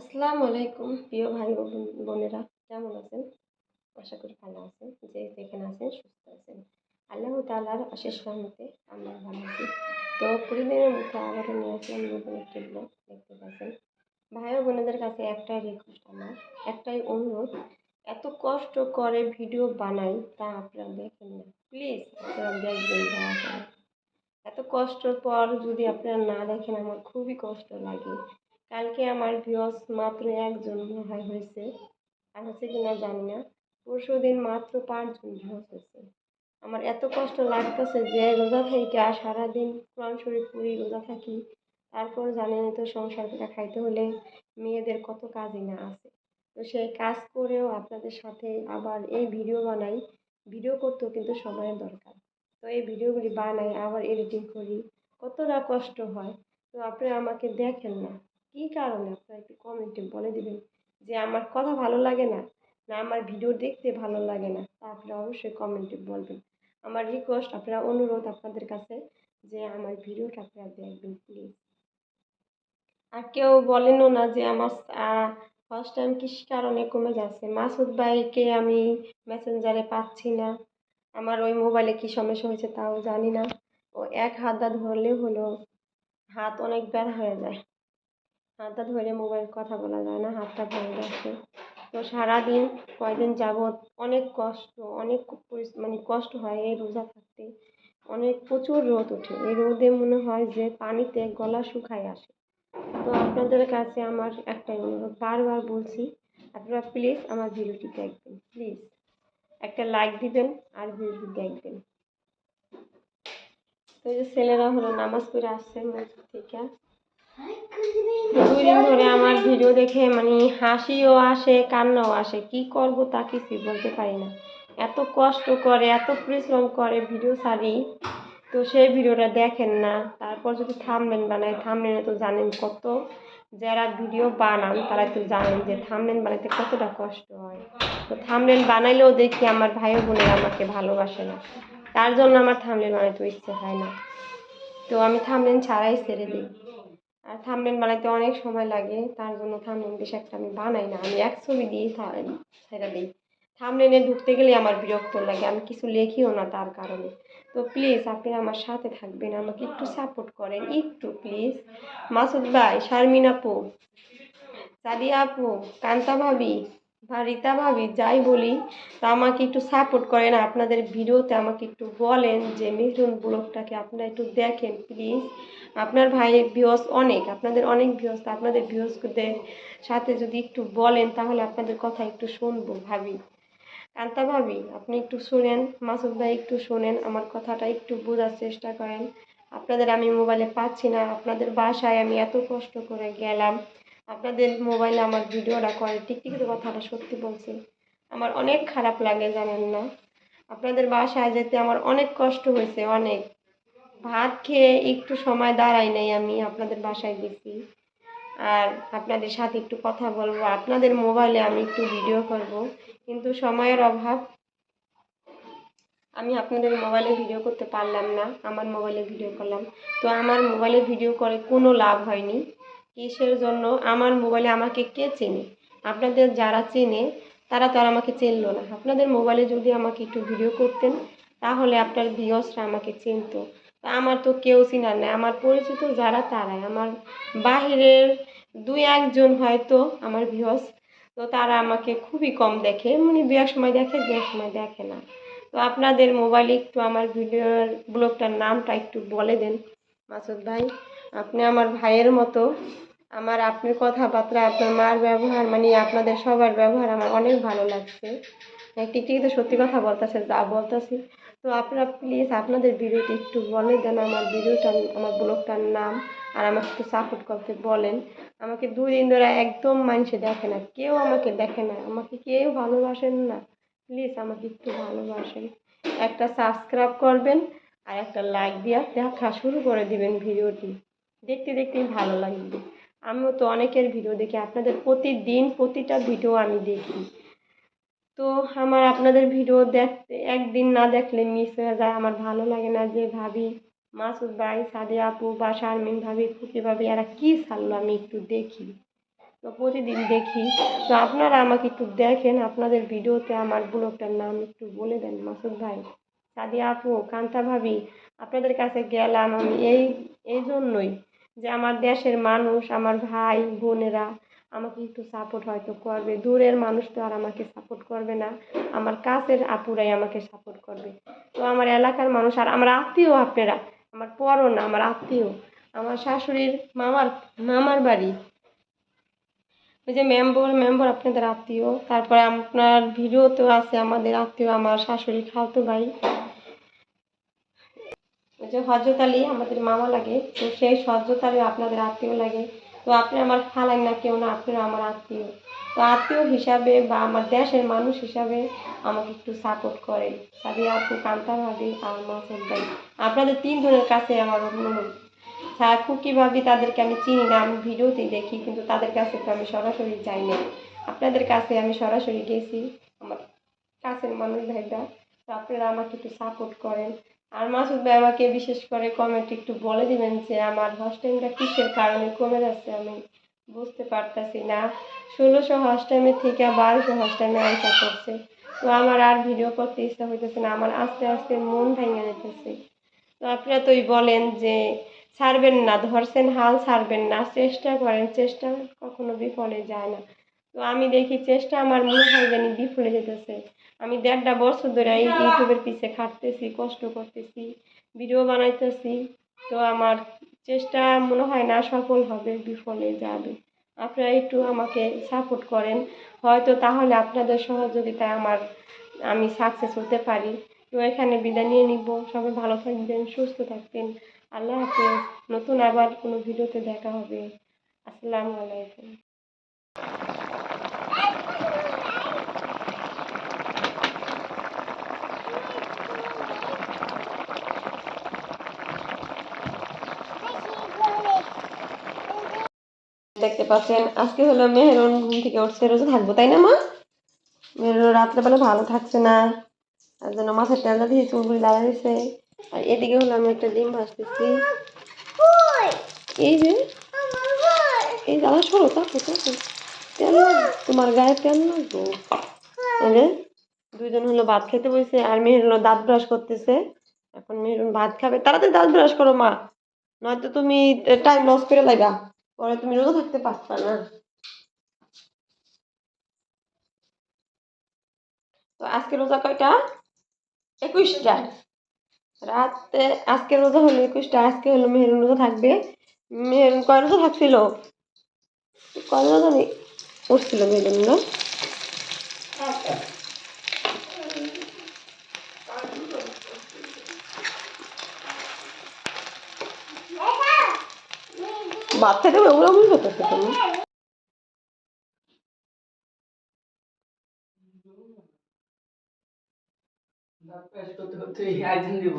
আসসালামু আলাইকুম, প্রিয় ভাই ও বোনেরা, কেমন আছেন? আশা করি ভালো আছেন। যে যেখানে আছেন, সুস্থ আছেন। আল্লাহ তাআলার অশেষ রহমতে আমরা ভালো আছি। তো প্রতিদিনের মধ্যে আবারও নিয়ে আসলাম নতুন একটি ব্লগ দেখতে পাচ্ছেন। ভাই ও বোনেদের কাছে একটাই রিকোয়েস্ট আমার, একটাই অনুরোধ, এত কষ্ট করে ভিডিও বানাই তা আপনারা দেখেন না। প্লিজ আপনারা দেখবেন দয়া করে এত কষ্টর পর যদি আপনারা না দেখেন, আমার খুবই কষ্ট লাগে। কালকে আমার ভিউয়ার্স মাত্র একজন মনে হয়েছে। আর হচ্ছে কিনা জানি না। পরশু দিন মাত্র পাঁচজন ভিউয়ার্স হয়েছে। আমার এত কষ্ট লাগতেছে যে রোজা থেকে আর সারাদিন কোরআন শরীফ পড়ি, রোজা থাকি। তারপর জানেনই তো সংসার খাইতে হলে মেয়েদের কত কাজই না আছে। তো সেই কাজ করেও আপনাদের সাথে আবার এই ভিডিও বানাই। ভিডিও করতেও কিন্তু সময়ের দরকার। তো এই ভিডিওগুলি বানাই, আবার এডিটিং করি। কতটা কষ্ট হয়। তো আপনারা আমাকে দেখেন না। কী কারণে? আপনারা একটু কমেন্টে বলে দিবেন যে আমার কথা ভালো লাগে না না আমার ভিডিও দেখতে ভালো লাগে না, তা আপনারা অবশ্যই কমেন্টে বলবেন। আমার রিকোয়েস্ট আপনারা অনুরোধ আপনাদের কাছে যে আমার ভিডিওটা আপনারা দেখবেন প্লিজ আর কেউ বলেনও না যে আমার ফার্স্ট টাইম কী কারণে কমে যাচ্ছে। মাসুদ ভাইকে আমি মেসেঞ্জারে পাচ্ছি না। আমার ওই মোবাইলে কী সমস্যা হয়েছে তাও জানি না। ও এক হাতটা ধরলে হলো হাত অনেক ব্যথা হয়ে যায়। হাতটা ধরে মোবাইল কথা বলা যায় না, হাতটা ভেঙে গেছে তো সারাদিন কয়দিন যাবৎ অনেক কষ্ট, অনেক মানে কষ্ট হয় এই রোজা থাকতে। অনেক প্রচুর রোদ ওঠে। এই রোদে মনে হয় যে পানিতে গলা শুকায় আসে। তো আপনাদের কাছে আমার একটাই অনুরোধ, বারবার বলছি, আপনারা প্লিজ আমার ভিডিওটি দেখবেন প্লিজ একটা লাইক দিবেন আর ভিডিওটি দেখবেন। তো এই যে ছেলেরা হলো নামাজ পড়ে আসছে মসজিদ থেকে। দুই দিন ধরে আমার ভিডিও দেখে মানে হাসিও আসে, কান্নাও আসে। কি করব তা কিছুই বলতে পারি না। এত কষ্ট করে, এত পরিশ্রম করে ভিডিও ছাড়ি, তো সেই ভিডিওটা দেখেন না। তারপর যদি থামলেন বানায় থামলেনে তো জানেন কত। যারা ভিডিও বানান, তারা তো জানেন যে থামলেন বানাইতে কতটা কষ্ট হয়। তো থামলেন বানাইলেও দেখি আমার ভাই বোনেরা আমাকে ভালোবাসে না। তার জন্য আমার থামলেন বানাইতে ইচ্ছে হয় না। তো আমি থামলেন ছাড়াই ছেড়ে দিই। আর থামলেন বানাইতে অনেক সময় লাগে, তার জন্য থামলেন বেশ একটা আমি বানাই না। আমি এক ছবি দিয়ে ছেড়ে দিই। থামলেনে ঢুকতে গেলে আমার বিরক্ত লাগে, আমি কিছু লেখিও না তার কারণে। তো প্লিজ আপনি আমার সাথে থাকবেন, আমাকে একটু সাপোর্ট করেন, একটু প্লিজ মাসুদ ভাই, শারমিন আপু, সাদিয়া আপু, কান্তা ভাবি বা রীতা ভাবি যাই বলি, তা আমাকে একটু সাপোর্ট করেন, আপনাদের ভিডিওতে আমাকে একটু বলেন যে মিথুন ব্লগটাকে আপনারা একটু দেখেন প্লিজ আপনার ভাইয়ের ভিউস অনেক, আপনাদের অনেক ভিউস আপনাদের ভিউসদের সাথে যদি একটু বলেন, তাহলে আপনাদের কথা একটু শুনব ভাবি। কান্তা ভাবি, আপনি একটু শুনেন, মাসুদ ভাই একটু শুনেন, আমার কথাটা একটু বোঝার চেষ্টা করেন। আপনাদের আমি মোবাইলে পাচ্ছি না, আপনাদের বাসায় আমি এত কষ্ট করে গেলাম। আপনাদের মোবাইলে আমার ভিডিওটা করে টিকটিকির কথাটা সত্যি বলছি। আমার অনেক খারাপ লাগে, জানেন না। আপনাদের বাসায় যেতে আমার অনেক কষ্ট হয়েছে, অনেক। ভাত খেয়ে একটু সময় দাঁড়াই নাই আমি আপনাদের বাসায় গেছি। আর আপনাদের সাথে একটু কথা বলব। আপনাদের মোবাইলে আমি একটু ভিডিও করব। কিন্তু সময়ের অভাব, আমি আপনাদের মোবাইলে ভিডিও করতে পারলাম না। আমার মোবাইলে ভিডিও করলাম। তো আমার মোবাইলে ভিডিও করে কোনো লাভ হয়নি। কিসের জন্য আমার মোবাইলে আমাকে কে চেনে? আপনাদের যারা চেনে, তারা তো আর আমাকে চিনলো না। আপনাদের মোবাইলে যদি আমাকে একটু ভিডিও করতেন, তাহলে আপনার ভিউসরা আমাকে চিনতো। তা আমার তো কেউ চিনার নেই। আমার পরিচিত যারা, তারাই। আমার বাহিরের দুই একজন হয়তো আমার ভিউস তো তারা আমাকে খুবই কম দেখে। মানে এক সময় দেখে এক সময় দেখে না। তো আপনাদের মোবাইলে একটু আমার ভিডিওর ব্লগটার নামটা একটু বলে দেন। মাসুদ ভাই। আপনি আমার ভাইয়ের মতো, আমার আপনার কথাবার্তা, আপনার মার ব্যবহার মানে আপনাদের সবার ব্যবহার আমার অনেক ভালো লাগছে। টিকটিকিতে সত্যি কথা বলতেছে, যা বলতেছি। তো আপনারা প্লিজ আপনাদের ভিডিওটি একটু বলে দেন আমার ভিডিওটা আমার ব্লগটার নাম, আর আমাকে একটু সাপোর্ট করতে বলেন। আমাকে দুই দিন ধরে একদম মানুষে দেখে না, কেউ আমাকে দেখে না, আমাকে কেউ ভালোবাসেন না। প্লিজ আমাকে একটু ভালোবাসেন। একটা সাবস্ক্রাইব করবেন, আর একটা লাইক দিয়ে দেখা শুরু করে দিবেন ভিডিওটি। দেখতে দেখতেই ভালো লাগবে আমিও তো অনেকের ভিডিও দেখি, আপনাদের প্রতিদিন প্রতিটা ভিডিও আমি দেখি। তো আমার আপনাদের ভিডিও দেখতে, একদিন না দেখলে মিস হয়ে যায়। আমার ভালো লাগে না যে ভাবি, মাসুদ ভাই, সাদিয়া আপু, বা শারমিন ভাবি খুকি ভাবি, এরা কী ছাড়লো আমি একটু দেখি। তো প্রতিদিন দেখি। তো আপনারা আমাকে একটু দেখেন, আপনাদের ভিডিওতে আমার ব্লগটার নাম একটু বলে দেন, মাসুদ ভাই, সাদিয়া আপু, কান্তা ভাবি। আপনাদের কাছে গেলাম আমি এই এই জন্যই। যে আমার দেশের মানুষ, আমার ভাই, বোনেরা আমাকে একটু সাপোর্ট হয়তো করবে। দূরের মানুষ তো আর আমাকে সাপোর্ট করবে না। আমার কাছের আপুরাই আমাকে সাপোর্ট করবে। তো আমার এলাকার মানুষ আর আমার আত্মীয় আপনারা, আমার পরও না আমার আত্মীয়, আমার শাশুড়ির মামার মামার বাড়ি। ওই যে মেম্বর মেম্বর আপনাদের আত্মীয়, তারপরে আপনার ভিডিওতেও আছে আমাদের আত্মীয়, আমার শাশুড়ি খাওতো ভাই। যে হজরত আলী আমাদের মামা লাগে, তো সেই হজরত আলী আপনাদের আত্মীয় লাগে। তো আপনি আমার খালাই না, কেউ না আপনারা আমার আত্মীয়। তো আত্মীয় হিসাবে বা আমার দেশের মানুষ হিসাবে আমাকে একটু সাপোর্ট করেন। সাদিয়া আপু, কান্তা ভাবি, আর মাসুদ ভাই। আপনাদের তিনজনের কাছে আমার অনুরোধ। খুকি ভাবি তাদেরকে আমি চিনি না, আমি ভিডিওতেই দেখি, কিন্তু তাদের কাছে তো আমি সরাসরি যাই না আপনাদের কাছে আমি সরাসরি গেছি, আমার কাছের মানুষ ভাইরা। তো আপনারা আমাকে একটু সাপোর্ট করেন। আর মাসুদ ভাই আমাকে বিশেষ করে কমেন্ট একটু বলে দিবেন যে আমার হস্টেলটা কিসের কারণে কমে যাচ্ছে আমি বুঝতে পারতাছি না। ষোলোশো হস্টেমের থেকে বারোশো হস্টেমে আশা করছে তো আমার আর ভিডিও করতে ইচ্ছা হইতেছে না, আমার আস্তে আস্তে মন ভেঙে যেতেছে তো আপনারা তোই বলেন যে ছাড়বেন না, ধরছেন হাল ছাড়বেন না, চেষ্টা করেন, চেষ্টা কখনো বিফলে যায় না। তো আমি দেখি চেষ্টা, আমার মনে হয় জানি বিফলে যেতেছে। আমি দেড়টা বছর ধরে এই ইউটিউবের পিছে খাটতেছি, কষ্ট করতেছি, ভিডিও বানাইতেছি। তো আমার চেষ্টা মনে হয় না সফল হবে, বিফলে যাবে। আপনারা একটু আমাকে সাপোর্ট করেন। হয়তো তাহলে আপনাদের সহযোগিতায় আমার, আমি সাকসেস হতে পারি। তো এখানে বিদায় নিয়ে নিব। সবাই ভালো থাকবেন, সুস্থ থাকবেন। আল্লাহ হাফেজ। নতুন আবার কোনো ভিডিওতে দেখা হবে। আসসালামু আলাইকুম। দেখতে পাচ্ছেন আজকে হলো মেহরুন ঘুম থেকে উঠছে রোজা থাকব তাই না মা? মেহরুন রাত্রেবেলা ভালো থাকছে না তার জন্য মাথার টেলটা দিয়ে চুলগুলি লাগা দিয়েছে আর এদিকে হলো আমি একটা ডিম ভাজতেছি। এই যে এই জ্বালা সরো তাপো লাগ- তোমার গায়ে তেল লাগবো যে দুইজন হলো ভাত খেতে বসে, আর মেহের হলো দাঁত ব্রাশ করতেছে। এখন মেহরুন ভাত খাবে। তাড়াতাড়ি দাঁত ব্রাশ করো, মা। নয়তো তুমি টাইম লস করে লাগা পরে তুমি রোজা থাকতে পারবা না। তো আজকে রোজা কয়টা? একুশটা। রাতে, আজকে রোজা হলো একুশটা, আজকে হলো মেহরুন রোজা থাকবে। মেহরুন কয় রোজা থাকছিল? কয় রোজা জানি? উঠছিল মেহরুন না বাচ্চাটা ওগুলো বুঝতে পারছ তুমি করতে করতে একদিন দিব